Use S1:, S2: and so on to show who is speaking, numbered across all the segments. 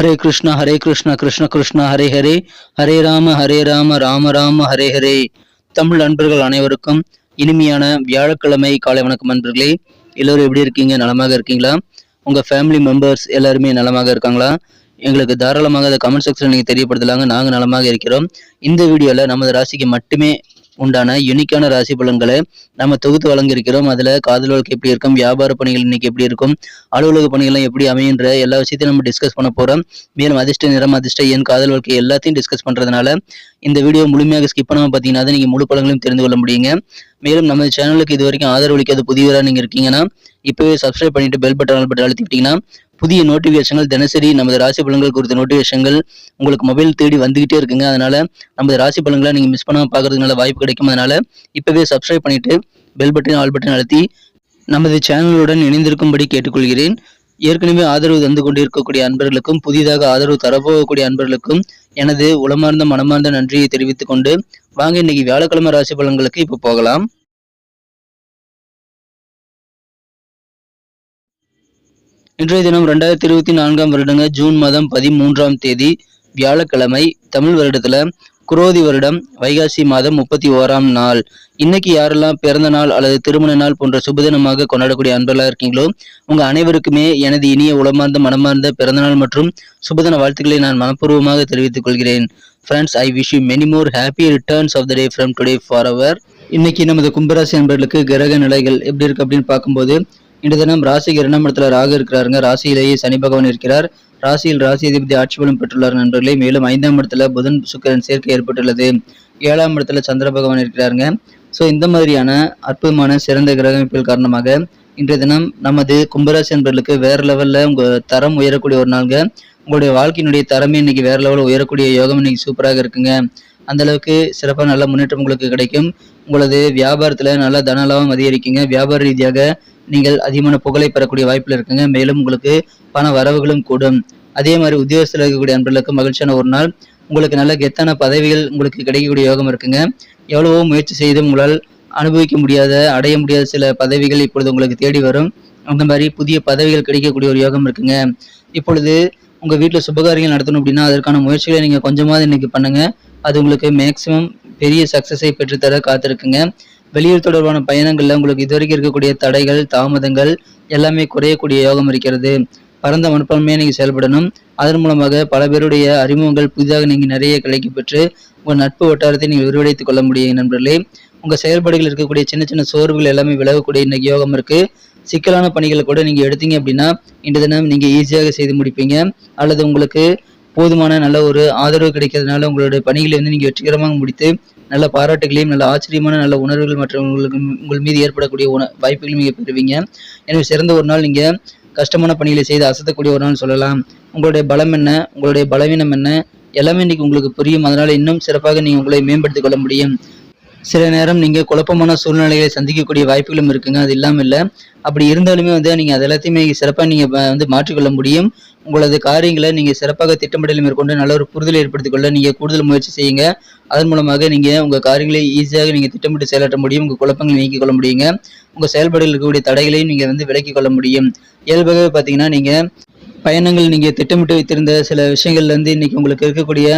S1: ஹரே கிருஷ்ணா ஹரே கிருஷ்ணா கிருஷ்ண கிருஷ்ணா ஹரே ஹரே. ஹரே ராம ஹரே ராம ராம ராம ஹரே ஹரே. தமிழ் நண்பர்கள் அனைவருக்கும் இனிமையான வியாழக்கிழமை காலை வணக்கம் அன்பர்களே எல்லோரும் எப்படி இருக்கீங்க? நலமாக இருக்கீங்களா? உங்கள் ஃபேமிலி மெம்பர்ஸ் எல்லாருமே நலமாக இருக்காங்களா? எங்களுக்கு தாராளமாக அதை கமெண்ட் செக்ஷன் நீங்கள் தெரியப்படுத்தலாங்க. நாங்கள் நலமாக இருக்கிறோம். இந்த வீடியோவில் நமது ராசிக்கு மட்டுமே உண்டான யுனிக்கான ராசி பலன்களை நம்ம தொகுத்து வழங்கியிருக்கிறோம். அதில் காதல் வாழ்க்கை எப்படி இருக்கும்? வியாபார பணிகள் இன்னைக்கு எப்படி இருக்கும்? அலுவலக பணிகள்லாம் எப்படி அமையுன்ற எல்லா விஷயத்தையும் நம்ம டிஸ்கஸ் பண்ண போகிறோம் மேலும் அதிர்ஷ்ட நிறம் அதிர்ஷ்ட என் காதல் வாழ்க்கை எல்லாத்தையும் டிஸ்கஸ் பண்ணுறதுனால இந்த வீடியோ முழுமையாக ஸ்கிப் பண்ணாமல் பார்த்தீங்கன்னா தான் நீங்கள் முழு பலன்களையும் தெரிந்து கொள்ள முடியுங்க. மேலும் நம்ம சேனலுக்கு இது வரைக்கும் ஆதரவு அளிக்காத புதியவராக நீங்கள் இருக்கீங்கன்னா இப்போவே சப்ஸ்கிரைப் பண்ணிட்டு பெல் பட்டன் பட்டன் அழுத்திக்கிட்டீங்கன்னா புதிய நோட்டிஃபிகேஷன்கள் தினசரி நமது ராசி பலன்கள் குறித்த நோட்டிஃபிகேஷன்கள் உங்களுக்கு மொபைல் தேடி வந்துகிட்டே இருக்குங்க. அதனால நமது ராசி பலன்களை நீங்க மிஸ் பண்ணாம பார்க்கறதுனால வாய்ப்பு கிடைக்கும். அதனால இப்பவே சப்ஸ்கிரைப் பண்ணிட்டு பெல் பட்டன் ஆல் பட்டன் அழுத்தி நமது சேனலுடன் இணைந்திருக்கும்படி கேட்டுக்கொள்கிறேன். ஏற்கனவே ஆதரவு தந்து கொண்டிருக்கக்கூடிய அன்பர்களுக்கும் புதிதாக ஆதரவு தரப்போகக்கூடிய அன்பர்களுக்கும் எனது உளமார்ந்த மனமார்ந்த நன்றியை தெரிவித்துக் கொண்டு வாங்க இன்னைக்கு வியாழக்கிழமை ராசி பலன்களுக்கு இப்போ போகலாம். இன்றைய தினம் ரெண்டாயிரத்தி இருபத்தி நான்காம் வருடங்க ஜூன் மாதம் பதிமூன்றாம் தேதி வியாழக்கிழமை தமிழ் வருடத்துல குரோதி வருடம் வைகாசி மாதம் முப்பத்தி ஓராம் நாள். இன்னைக்கு யாரெல்லாம் பிறந்த நாள் அல்லது திருமண நாள் போன்ற சுபதினமாக கொண்டாடக்கூடிய அன்பர்களா இருக்கீங்களோ உங்க அனைவருக்குமே எனது இனிய உளமார்ந்த மனமார்ந்த பிறந்தநாள் மற்றும் சுபதின வாழ்த்துக்களை நான் மனப்பூர்வமாக தெரிவித்துக் கொள்கிறேன். Friends I wish you many more happy returns of the day from today for our இன்னைக்கு நமது கும்பராசி அன்பர்களுக்கு கிரக நிலைகள் எப்படி இருக்கு அப்படின்னு பார்க்கும்போது இன்று தினம் ராசிக்கு இரண்டாம் இடத்துல ராகு இருக்கிறாருங்க. ராசியிலேயே சனி பகவான் இருக்கிறார். ராசியில் ராசி அதிபதி ஆட்சி பலம் பெற்றுள்ளார் நண்பர்களே. மேலும் ஐந்தாம் இடத்துல புதன் சுக்கிரன் சேர்க்கை ஏற்பட்டுள்ளது. ஏழாம் இடத்துல சந்திர பகவான் இருக்கிறாருங்க. ஸோ இந்த மாதிரியான அற்புதமான சிறந்த கிரக அமைப்புகள் காரணமாக இன்றைய தினம் நமது கும்பராசி நண்பர்களுக்கு வேற லெவல்ல உங்க தரம் உயரக்கூடிய ஒரு நாளுங்க. உங்களுடைய வாழ்க்கையினுடைய தரமே இன்னைக்கு வேற லெவலில் உயரக்கூடிய யோகம் இன்னைக்கு சூப்பராக இருக்குங்க. அந்த அளவுக்கு சிறப்பாக நல்ல முன்னேற்றம் உங்களுக்கு கிடைக்கும். உங்களது வியாபாரத்தில் நல்ல தன லாபம் அதிகரிக்குங்க. வியாபார ரீதியாக நீங்கள் அதிகமான புகழை பெறக்கூடிய வாய்ப்பில் இருக்குங்க. மேலும் உங்களுக்கு பண வரவுகளும் கூடும். அதே மாதிரி உத்தியோகத்தில் இருக்கக்கூடிய அன்பர்களுக்கு மகிழ்ச்சியான ஒரு நாள். உங்களுக்கு நல்ல கெத்தான பதவிகள் உங்களுக்கு கிடைக்கக்கூடிய யோகம் இருக்குங்க. எவ்வளவோ முயற்சி செய்தும் உங்களால் அனுபவிக்க முடியாத அடைய முடியாத சில பதவிகள் இப்பொழுது உங்களுக்கு தேடி வரும். அந்த மாதிரி புதிய பதவிகள் கிடைக்கக்கூடிய ஒரு யோகம் இருக்குங்க. இப்பொழுது உங்கள் வீட்டில் சுபகாரியங்கள் நடத்தணும் அப்படின்னா அதற்கான முயற்சிகளை நீங்கள் கொஞ்சமாவது இன்னைக்கு பண்ணுங்கள் அது உங்களுக்கு மேக்சிமம் பெரிய சக்ஸஸை பெற்றுத்தர காத்திருக்குங்க. வெளியூர் தொடர்பான பயணங்களில் உங்களுக்கு இதுவரைக்கும் இருக்கக்கூடிய தடைகள் தாமதங்கள் எல்லாமே குறையக்கூடிய யோகம் இருக்கிறது. பரந்த மனப்பான்மையை நீங்கள் செயல்படணும். அதன் மூலமாக பல பேருடைய அறிமுகங்கள் புதிதாக நீங்கள் நிறைய கிடைக்க பெற்று உங்கள் நட்பு வட்டாரத்தை நீங்கள் விரிவடைத்துக் கொள்ள முடியும் நண்பர்களே. உங்கள் செயல்பாடுகள் இருக்கக்கூடிய சின்ன சின்ன சோர்வுகள் எல்லாமே விலகக்கூடிய இன்னைக்கு யோகம் இருக்குது சிக்கலான பணிகளை கூட நீங்கள் எடுத்தீங்க அப்படின்னா இன்று தினம் நீங்கள் ஈஸியாக செய்து முடிப்பீங்க. அல்லது உங்களுக்கு போதுமான நல்ல ஒரு ஆதரவு கிடைக்கிறதுனால உங்களுடைய பணிகளை வந்து நீங்கள் வெற்றிகரமாக முடித்து நல்ல பாராட்டுகளையும் நல்ல ஆச்சரியமான நல்ல உணர்வுகள் மற்றவங்களுக்கு உங்கள் மீது ஏற்படக்கூடிய உண வாய்ப்புகளையும் நீங்கள் பெறுவீங்க. எனவே சிறந்த ஒரு நாள் நீங்கள் கஷ்டமான பணிகளை செய்து அசத்தக்கூடிய ஒரு நாள் சொல்லலாம். உங்களுடைய பலம் என்ன? உங்களுடைய பலவீனம் என்ன? எல்லாமே இன்னைக்கு உங்களுக்கு புரியும். அதனால் இன்னும் சிறப்பாக நீங்கள் உங்களை மேம்படுத்திக் கொள்ள முடியும். சில நேரம் நீங்கள் குழப்பமான சூழ்நிலைகளை சந்திக்கக்கூடிய வாய்ப்புகளும் இருக்குங்க. அது இல்லாமல் இல்லை அப்படி இருந்தாலுமே வந்து நீங்கள் அது எல்லாத்தையுமே சிறப்பாக நீங்கள் வந்து மாற்றிக்கொள்ள முடியும். உங்களது காரியங்களை நீங்கள் சிறப்பாக திட்டமிடல் மேற்கொண்டு நல்ல ஒரு புரிதலை ஏற்படுத்திக் கொள்ள நீங்கள் கூடுதல் முயற்சி செய்யுங்க. அதன் மூலமாக நீங்கள் உங்கள் காரியங்களை ஈஸியாக நீங்கள் திட்டமிட்டு செயலாற்ற முடியும். உங்கள் குழப்பங்களை நீக்கிக் கொள்ள முடியுங்க. உங்கள் செயல்பாடுகள் இருக்கக்கூடிய தடைகளையும் நீங்கள் வந்து விலக்கிக் கொள்ள முடியும். இயல்பாகவே பார்த்தீங்கன்னா நீங்கள் பயணங்கள் நீங்கள் திட்டமிட்டு வைத்திருந்த சில விஷயங்கள்லேருந்து இன்றைக்கி இன்னைக்கு உங்களுக்கு இருக்கக்கூடிய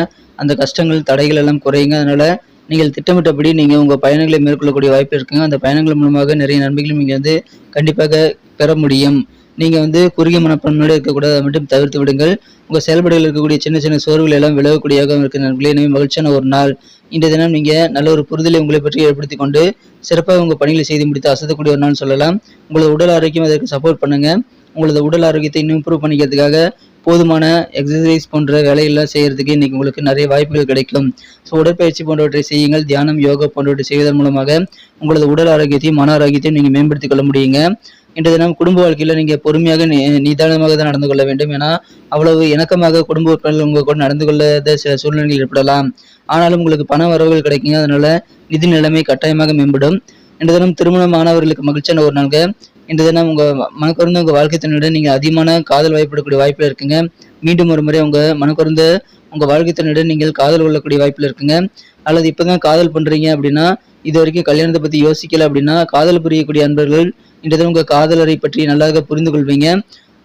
S1: அந்த கஷ்டங்கள் தடைகள் எல்லாம் குறையுங்க. அதனால் நீங்கள் திட்டமிட்டபடி நீங்கள் உங்கள் பயணங்களை மேற்கொள்ளக்கூடிய வாய்ப்பு இருக்குங்க. அந்த பயணங்கள் மூலமாக நிறைய நன்மைகளும் நீங்கள் வந்து கண்டிப்பாக பெற முடியும். நீங்கள் வந்து குறுகிய மனப்பான்மையோடு இருக்கக்கூடாது. மட்டும் தவிர்த்து விடுங்கள். உங்கள் செயல்பாடுகள் இருக்கக்கூடிய சின்ன சின்ன சோர்வுகள் எல்லாம் விலகக்கூடியதாக இருக்கிற நண்பர்களே. எனவே மகிழ்ச்சியான ஒரு நாள். இன்றைய தினம் நீங்கள் நல்ல ஒரு புரிதலை உங்களை பற்றி ஏற்படுத்தி கொண்டு சிறப்பாக உங்கள் பணிகளை செய்து முடித்து அசத்தக்கூடிய ஒரு நாள் சொல்லலாம். உங்களது உடல் ஆரோக்கியம் அதற்கு சப்போர்ட் பண்ணுங்கள் உங்களது உடல் ஆரோக்கியத்தை இன்னும் இம்ப்ரூவ் பண்ணிக்கிறதுக்காக போதுமான எக்ஸசைஸ் போன்ற வேலையெல்லாம் செய்யறதுக்கு இன்னைக்கு உங்களுக்கு நிறைய வாய்ப்புகள் கிடைக்கும். ஸோ உடற்பயிற்சி போன்றவற்றை செய்யுங்கள். தியானம் யோகா போன்றவற்றை செய்வதன் மூலமாக உங்களது உடல் ஆரோக்கியத்தையும் மன ஆரோக்கியத்தையும் நீங்கள் மேம்படுத்திக் கொள்ள முடியுங்க. இன்றைய தினம் குடும்ப வாழ்க்கையில் நீங்கள் பொறுமையாக நி- நிதானமாக தான் நடந்து கொள்ள வேண்டும். ஏன்னா அவ்வளவு இணக்கமாக குடும்ப உறுப்பினர்கள் உங்கள் கூட நடந்து கொள்ளாத சில சூழ்நிலைகள் ஏற்படலாம். ஆனாலும் உங்களுக்கு பண வரவுகள் கிடைக்குங்க. அதனால நிதி நிலைமை கட்டாயமாக மேம்படும். இன்றைய தினம் திருமணமானவர்களுக்கு மகிழ்ச்சியான ஒரு நாள்கள் இன்றைய தினம் உங்கள் மனக்குறந்த உங்கள் வாழ்க்கை துணையுடன் நீங்கள் அதிகமான காதல் வாய்ப்பிடக்கூடிய வாய்ப்பில் இருக்குங்க. மீண்டும் ஒரு முறை உங்கள் மனக்குறந்த உங்கள் வாழ்க்கை துணையுடன் நீங்கள் காதல் கொள்ளக்கூடிய வாய்ப்பில் இருக்குங்க. அல்லது இப்போ தான் காதல் பண்ணுறீங்க அப்படின்னா இது வரைக்கும் கல்யாணத்தை பற்றி யோசிக்கல அப்படின்னா காதல் புரியக்கூடிய அன்பர்கள் இன்றைய தினம் உங்கள் காதலரை பற்றி நல்லாக புரிந்து கொள்வீங்க.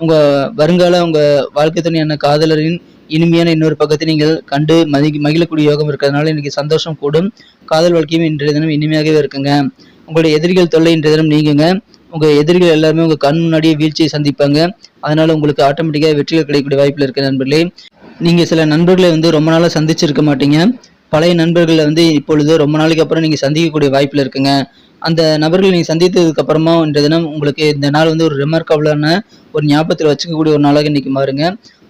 S1: உங்கள் வருங்கால உங்கள் வாழ்க்கை துணையான காதலரின் இனிமையான இன்னொரு பக்கத்தை நீங்கள் கண்டு மதி மகிழக்கூடிய யோகம் இருக்கிறதுனால இன்னைக்கு சந்தோஷம் கூடும். காதல் வாழ்க்கையும் இன்றைய தினம் இனிமையாகவே இருக்குங்க. உங்களுடைய எதிரிகள் தொல்லை இன்றைய தினம் நீங்குங்க. உங்கள் எதிரிகள் எல்லாருமே உங்கள் கண் முன்னாடியே வீழ்ச்சியை சந்திப்பாங்க. அதனால் உங்களுக்கு ஆட்டோமேட்டிக்காக வெற்றிகள் கிடைக்கக்கூடிய வாய்ப்பில் இருக்குது நண்பர்களே. நீங்கள் சில நண்பர்களை வந்து ரொம்ப நாளாக சந்திச்சிருக்க மாட்டீங்க. பழைய நண்பர்களை வந்து இப்பொழுது ரொம்ப நாளைக்கு அப்புறம் நீங்கள் சந்திக்கக்கூடிய வாய்ப்பில் இருக்குங்க. அந்த நபர்களை நீங்கள் சந்தித்ததுக்கு அப்புறமா இன்றைய தினம் உங்களுக்கு இந்த நாள் வந்து ஒரு ரிமார்க்கபிளான ஒரு ஞாபகத்தில் வச்சுக்கக்கூடிய ஒரு நாளாக இன்னைக்கு மாறுங்க.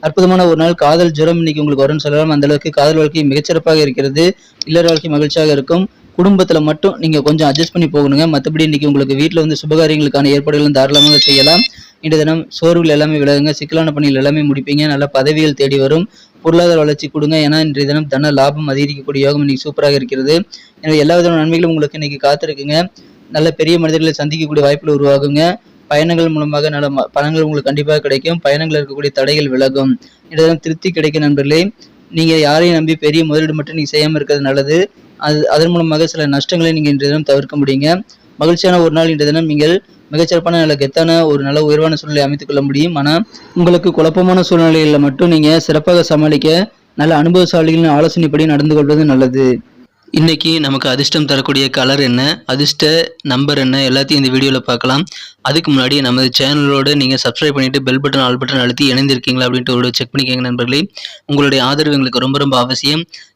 S1: அற்புதமான ஒரு நாள் காதல் ஜுரம் இன்னைக்கு உங்களுக்கு வரும்னு சொல்லலாம். அந்த அளவுக்கு காதல் வாழ்க்கை மிகச்சிறப்பாக இருக்கிறது. இல்லற வாழ்க்கை மகிழ்ச்சியாக இருக்கும். குடும்பத்தில் மட்டும் நீங்கள் கொஞ்சம் அட்ஜஸ்ட் பண்ணி போகணுங்க. மற்றபடி இன்றைக்கி உங்களுக்கு வீட்டில் வந்து சுபகாரியங்களுக்கான ஏற்பாடுகளும் தாராளமாக செய்யலாம். இன்றைய தினம் சோர்வுகள் எல்லாமே விலகுங்க. சிக்கலான பணிகள் எல்லாமே முடிப்பீங்க. நல்ல பதவிகள் தேடி வரும். பொருளாதார வளர்ச்சி கொடுங்க. ஏன்னா இன்றைய தினம் தன லாபம் அதிகரிக்கக்கூடிய யோகம் இன்னைக்கு சூப்பராக இருக்கிறது. எனவே எல்லா விதமான நன்மைகளும் உங்களுக்கு இன்னைக்கு காத்திருக்குங்க. நல்ல பெரிய மனிதர்களை சந்திக்கக்கூடிய வாய்ப்புகள் உருவாகுங்க. பயணங்கள் மூலமாக நல்ல ம- உங்களுக்கு கண்டிப்பாக கிடைக்கும். பயணங்கள் இருக்கக்கூடிய தடைகள் விலகும். இன்றைய தினம் திருப்தி கிடைக்கும் நண்பர்களே. நீங்கள் யாரையும் நம்பி பெரிய முதலீடு மட்டும் நீங்கள் செய்யாமல் இருக்கிறது நல்லது. அது அதன் மூலமாக சில நஷ்டங்களை நீங்கள் இன்றைய தினம் தவிர்க்க முடியுங்க. மகிழ்ச்சியான ஒரு நாள் இன்றைய தினம் நீங்கள் மிகச்சிறப்பான நல்ல கெத்தான ஒரு நல்ல உயர்வான சூழ்நிலை அமைத்துக் கொள்ள முடியும். ஆனால் உங்களுக்கு குழப்பமான சூழ்நிலைகளில் மட்டும் நீங்கள் சிறப்பாக சமாளிக்க நல்ல அனுபவசாலிகளின் ஆலோசனைப்படி நடந்து கொள்வது நல்லது. இன்னைக்கு நமக்கு அதிர்ஷ்டம் தரக்கூடிய கலர் என்ன அதிர்ஷ்ட நம்பர் என்ன எல்லாத்தையும் இந்த வீடியோவில் பார்க்கலாம். அதுக்கு முன்னாடி நமது சேனலோடு நீங்கள் சப்ஸ்கிரைப் பண்ணிவிட்டு பெல் பட்டன் ஆல் பட்டன் அழுத்தி இணைந்திருக்கீங்களா அப்படின்ட்டு ஒரு செக் பண்ணிக்கோங்க நண்பர்களே. உங்களுடைய ஆதரவு எங்களுக்கு ரொம்ப ரொம்ப அவசியம்.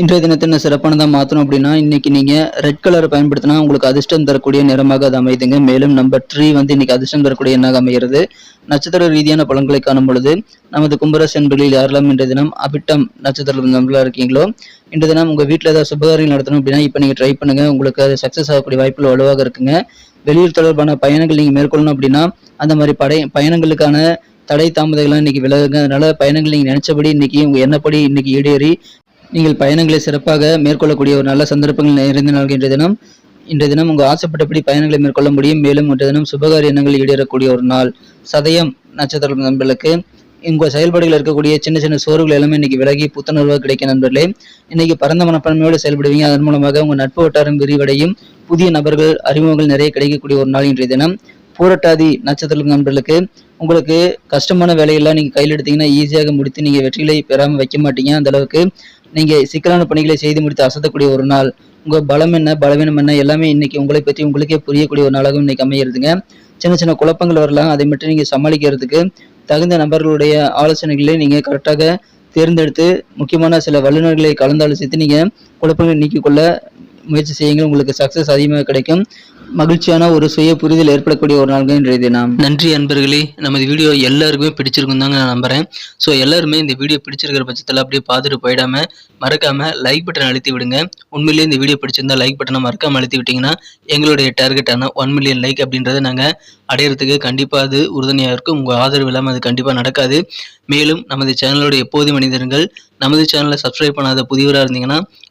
S1: இன்றைய தினத்தை என்ன சிறப்பானதாக மாற்றணும் அப்படின்னா இன்னைக்கு நீங்கள் ரெட் கலரை பயன்படுத்தினா உங்களுக்கு அதிர்ஷ்டம் தரக்கூடிய நிறமாக அது அமைதுங்க. மேலும் நம்பர் த்ரீ வந்து இன்னைக்கு அதிர்ஷ்டம் தரக்கூடிய எண்ணாக அமைகிறது. நட்சத்திர ரீதியான பலன்களை காணும் பொழுது நமது கும்பராசி என்பர்களில் யாரெல்லாம் இன்றைய தினம் அபிட்டம் நட்சத்திரம் நம்பலாக இருக்கீங்களோ இன்றைய தினம் உங்கள் வீட்டில் ஏதாவது சுபகாரியம் நடத்தணும் அப்படின்னா இப்போ நீங்கள் ட்ரை பண்ணுங்க. உங்களுக்கு அது சக்ஸஸ் ஆகக்கூடிய வாய்ப்புகள் வலுவாக இருக்குங்க. வெளியூர் தொடர்பான பயணங்கள் நீங்கள் மேற்கொள்ளணும் அப்படின்னா அந்த மாதிரி படை பயணங்களுக்கான தடை தாமதங்கள்லாம் இன்னைக்கு விலகுங்க. அதனால பயணங்கள் நீங்கள் நினைச்சபடி இன்னைக்கு உங்கள் என்னப்படி இன்னைக்கு ஈடேறி நீங்கள் பயணங்களை சிறப்பாக மேற்கொள்ளக்கூடிய ஒரு நல்ல சந்தர்ப்பங்கள் நிறைந்த நாள் இன்றைய தினம் இன்றைய தினம் உங்கள் ஆசைப்பட்டபடி பயணங்களை மேற்கொள்ள முடியும். மேலும் இன்றைய தினம் சுபகாரிய எண்ணங்கள் ஈடேறக்கூடிய ஒரு நாள் சதயம் நட்சத்திரம் நண்பர்களுக்கு. உங்கள் செயல்பாடுகள் இருக்கக்கூடிய சின்ன சின்ன சோர்வுகள் எல்லாமே இன்னைக்கு விலகி புத்துணர்வாக கிடைக்கும் நண்பர்களே. இன்னைக்கு பரந்த மனப்பான்மையோடு செயல்படுவீங்க. அதன் மூலமாக உங்கள் நட்பு வட்டாரம் விரிவடையும். புதிய நபர்கள் அறிமுகங்கள் நிறைய கிடைக்கக்கூடிய ஒரு நாள் இன்றைய தினம். பூரட்டாதி நட்சத்திரம் நண்பர்களுக்கு உங்களுக்கு கஷ்டமான வேலையெல்லாம் நீங்கள் கையில் எடுத்தீங்கன்னா ஈஸியாக முடித்து நீங்கள் வெற்றிகளை பெறாமல் வைக்க மாட்டீங்க. அந்த அளவுக்கு நீங்கள் சிக்கலான பணிகளை செய்து முடித்து அசத்தக்கூடிய ஒரு நாள். உங்கள் பலம் என்ன பலவீனம் என்ன எல்லாமே இன்னைக்கு உங்களை பற்றி உங்களுக்கே புரியக்கூடிய ஒரு நாளாகவும் இன்னைக்கு அமையிறதுங்க. சின்ன சின்ன குழப்பங்கள் வரலாம் அதை மட்டும் நீங்கள் சமாளிக்கிறதுக்கு தகுந்த நபர்களுடைய ஆலோசனைகளை நீங்கள் கரெக்டாக தேர்ந்தெடுத்து முக்கியமான சில வல்லுநர்களை கலந்தாலோசித்து நீங்கள் குழப்பங்களை நீக்கிக்கொள்ள முயற்சி செய்யுங்கள். உங்களுக்கு சக்ஸஸ் அதிகமாக கிடைக்கும். மகிழ்ச்சியான ஒரு சுய புரிதல் ஏற்படக்கூடிய ஒரு நாள்கள் இன்றைய தினம். நன்றி அன்பர்களே. நமது வீடியோ எல்லாருக்குமே பிடிச்சிருக்கும் தாங்க நான் நம்புறேன். ஸோ எல்லாருமே இந்த வீடியோ பிடிச்சிருக்கிற பட்சத்தில் அப்படியே பார்த்துட்டு போயிடாம மறக்காம லைக் பட்டன் அழுத்தி விடுங்க. உண்மையிலேயே இந்த வீடியோ பிடிச்சிருந்தா லைக் பட்டனை மறக்காம அழுத்தி விட்டீங்கன்னா எங்களுடைய டார்கெட்டான ஒன் மில்லியன் லைக் அப்படின்றத நாங்கள் அடையிறதுக்கு கண்டிப்பாக அது உறுதுணையாக இருக்கும். உங்கள் ஆதரவு இல்லாமல் அது கண்டிப்பாக நடக்காது. மேலும் நமது சேனலோட எப்போதும் மனிதர்கள் நமது சேனலை சப்ஸ்கிரைப் பண்ணாத புதியவராக இருந்தீங்கன்னா